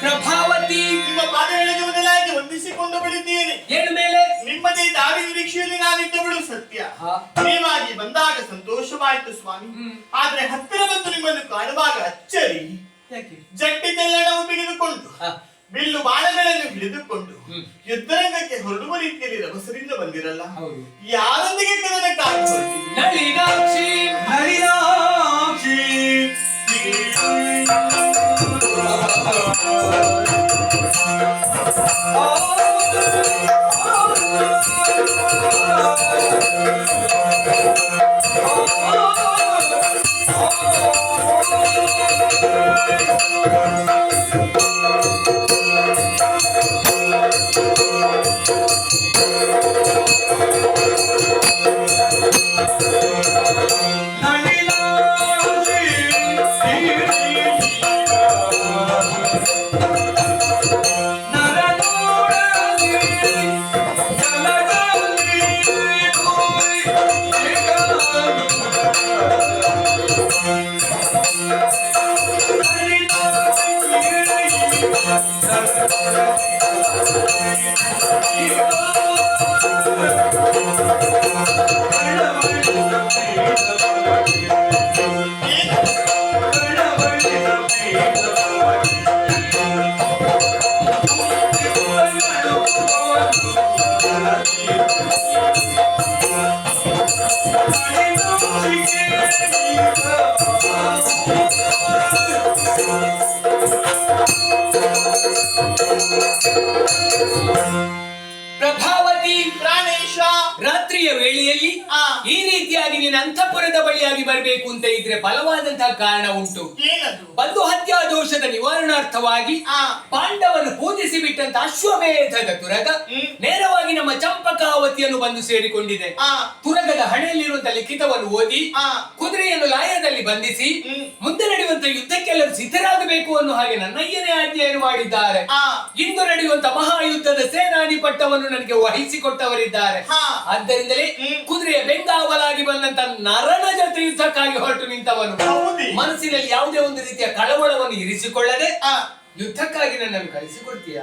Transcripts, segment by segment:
ಪ್ರಭಾವತಿ ನಿಮ್ಮ ಪಾದಗಳಿಗೆ ಮೊದಲಾಗಿ ವಂದಿಸಿಕೊಂಡು ಬಿಡಿದ್ದೇನೆ ಏನು ಮೇಲೆ? ನಿಮ್ಮದೇ ದಾರಿ ನಿರೀಕ್ಷೆಯಲ್ಲಿ ನಾನಿದ್ದ ಬಿಡು ಸತ್ಯ. ನೀವಾಗಿ ಬಂದಾಗ ಸಂತೋಷವಾಯಿತು ಸ್ವಾಮಿ. ಆದ್ರೆ ಹತ್ತಿರ ಬಂದು ನಿಮ್ಮನ್ನು ಕಾಣುವಾಗ ಅಚ್ಚರಿ. ಜಟ್ಟಿ ತೆಲ್ಲಣವು ಬಿಗಿದುಕೊಂಡು. ಹಾ. ಬಿಲ್ಲು ಬಾಣಗಳನ್ನು ಹಿಡಿದುಕೊಂಡು. ಯುದ್ಧರಂಗಕ್ಕೆ ಹೊರಡುವ ರೀತಿಯಲ್ಲಿ ರಭಸರಿಂದ ಬಂದಿರಲ್ಲ. ಯಾರೊಂದಿಗೆ ಕದನಕ್ಕಾಗಿ ಹೊರಟಿದ್ದೀರಿ? ಪ್ರಭಾವತಿ ಪ್ರಾಣೇಶ ರಾತ್ರಿಯ ವೇಳೆಯಲ್ಲಿ ಈ ರೀತಿಯಾಗಿ ನೀನು ಅಂತಃಪುರದ ಬಳಿಯಾಗಿ ಬರಬೇಕು ಅಂತ ಇದ್ರೆ ಬಲವಾದಂತಹ ಕಾರಣ ಉಂಟು. ಬಂದು ಹತ್ಯಾ ದೋಷದ ನಿವಾರಣಾರ್ಥವಾಗಿ. ಪಾಂಡವನ್ನು ಪೂಜಿಸಿ ಬಿಟ್ಟಂತ ಅಶ್ವಮೇಧದ ತುರಗ ನೇರವಾಗಿ ನಮ್ಮ ಚಂಪಕಾವತಿಯನ್ನು ಬಂದು ಸೇರಿಕೊಂಡಿದೆ. ತುರಗದ ಹಣೆಯಲ್ಲಿರುವಂತಹ ಲಿಖಿತವನ್ನು ಓದಿ. ಕುದುರೆಯನ್ನು ಲಾಯದಲ್ಲಿ ಬಂಧಿಸಿ ಮುಂದೆ ನಡೆಯುವಂತ ಯುದ್ಧಕ್ಕೆಲ್ಲರೂ ಸಿದ್ಧರಾಗಬೇಕು ಅನ್ನೋ ಹಾಗೆ ನನ್ನಯ್ಯನೇ ಆಜ್ಞೆಯನ್ನು ಮಾಡಿದ್ದಾರೆ. ಇಂದು ನಡೆಯುವಂತಹ ಮಹಾಯುದ್ಧದ ಸೇನಾನಿ ಪಟ್ಟವನ್ನು ನನಗೆ ವಹಿಸಿಕೊಟ್ಟವರಿದ್ದಾರೆ. ಹಾ. ಹ್ಮ್. ಕುದುರೆಯ ಬೆಂಗಾವಲಾಗಿ ಬಂದಂತ ನರನ ಜೊತೆ ಯುದ್ಧಕ್ಕಾಗಿ ಹೊರಟು ನಿಂತವನು? ಮನಸ್ಸಿನಲ್ಲಿ ಯಾವುದೇ ಒಂದು ರೀತಿಯ ಕಳವಳವನ್ನು ಇರಿಸಿಕೊಳ್ಳದೆ. ಯುದ್ಧಕ್ಕಾಗಿ ನನ್ನನ್ನು ಕಳಿಸಿಕೊಡ್ತೀಯಾ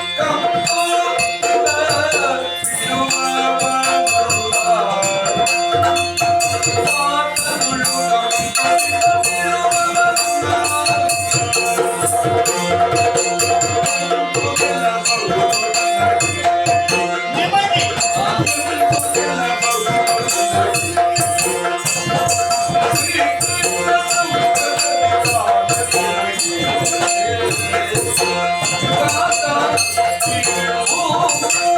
Oh, Oh,